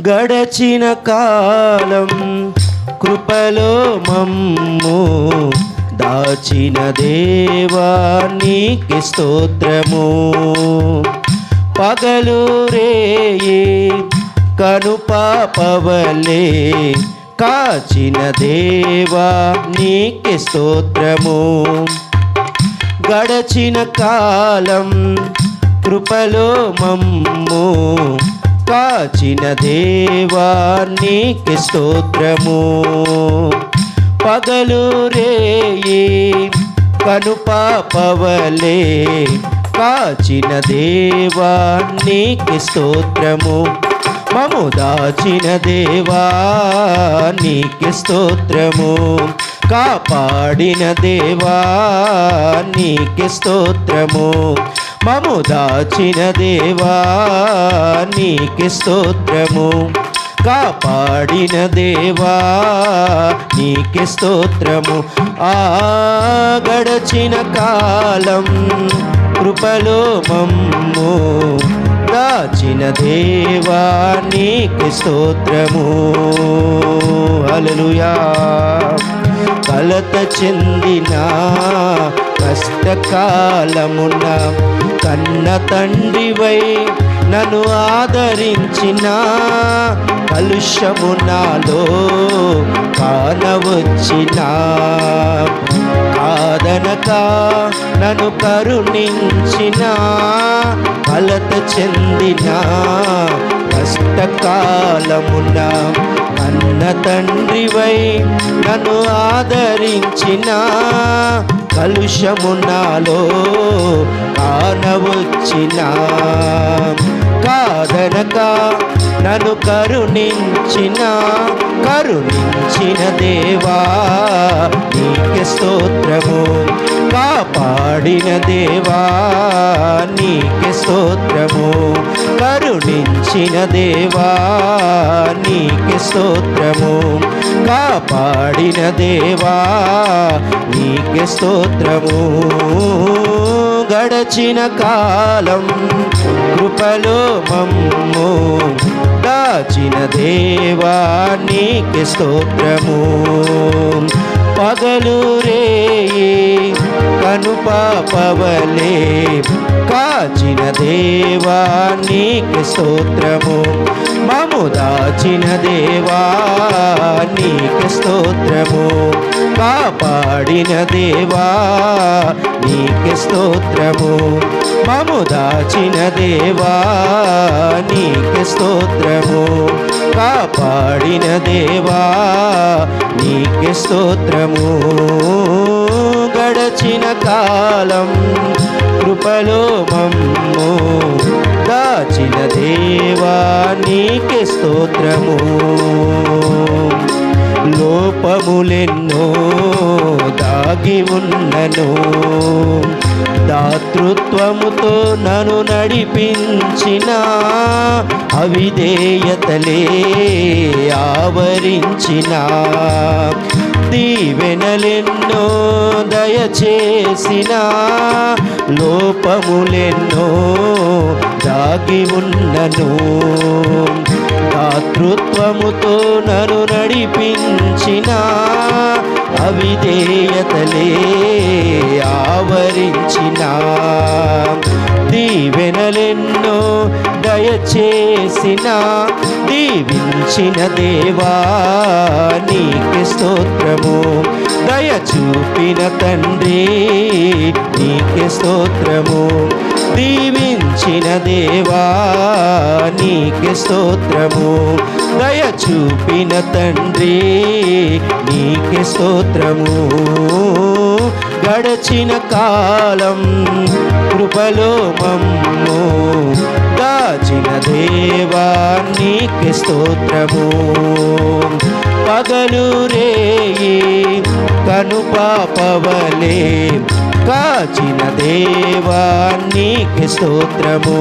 గడచిన కాలం కృపలో మమ్ము దాచిన దేవానికి స్తోత్రము. పగలు రేయి కను పాపవలే కాచిన దేవా నీకి స్తోత్రము. గడచిన కాలం కృపలో మమ్ము కాచిన దేవా నీకి స్తోత్రము. పగలు రేయి కను కాచిన దేవా నీకి స్తోత్రము. మము దాచిన దేవా నీకి స్తోత్రము. కాపాడిన దేవా నీకి స్తోత్రము. మము దాచిన దేవా నీకి స్తోత్రము. కాపాడిన దేవా నీకి స్తోత్రము. ఆ గడచిన కాలం కృపలో మమ్ము. దాచిన దేవా నీకి స్తోత్రము. అలలుయా కలత చెందిన కష్టకాలమున కన్న తండ్రివై నన్ను ఆదరించిన కలుషము నాలో కానవచ్చిన కాదనక నన్ను కరుణించిన కలత చెందిన కష్టకాలమున అన్న తండ్రివై నన్ను ఆదరించిన కలుషము నాలో కానవచ్చిన కాదనకా కరుణించిన కరుణించిన దేవా నీకే స్తోత్రము. కాపాడిన దేవా నీకే స్తోత్రము. కరుణించిన దేవా నీకే స్తోత్రము. కాపాడిన దేవా నీకే స్తోత్రము. గడచిన కాలం కృపలో మమ్ము. స్తోత్రము. పగలు రే కను పాపవలే కాచిన దేవా నీకు స్తోత్రము. మము దాచిన దేవా నీకు స్తోత్రము. కాపాడిన దేవా నీకే స్తోత్రము. మము దాచిన దేవా నీకే స్తోత్రము. కాపాడిన దేవా నీకే స్తోత్రము. గడచిన కాలం కృపలో మమ్ము. దాచిన దేవా నీకే స్తోత్రము. లోపములెన్నో దాగి ఉన్నను. దాతృత్వముతో నన్ను నడిపించిన అవిధేయతలే ఆవరించిన. దీవెనలెన్నో దయచేసిన లోపములెన్నో దాగి ఉన్నను. దాతృత్వముతో నను నడిపించిన అవిధేయతలే ఆవరించిన. దీవెనలెన్నో దయచేసిన దీవించిన దేవా నీకు స్తోత్రము. దయ చూపిన తండ్రి నీకే స్తోత్రము. దీవించిన దేవా నీకే స్తోత్రము. దయ చూపిన తండ్రి నీకే స్తోత్రము. గడచిన కాలం కృపలో మమ్ము దాచిన దేవా నీకే స్తోత్రము. పగలు రేయి కను కాచిన దేవా నీకే స్తోత్రము.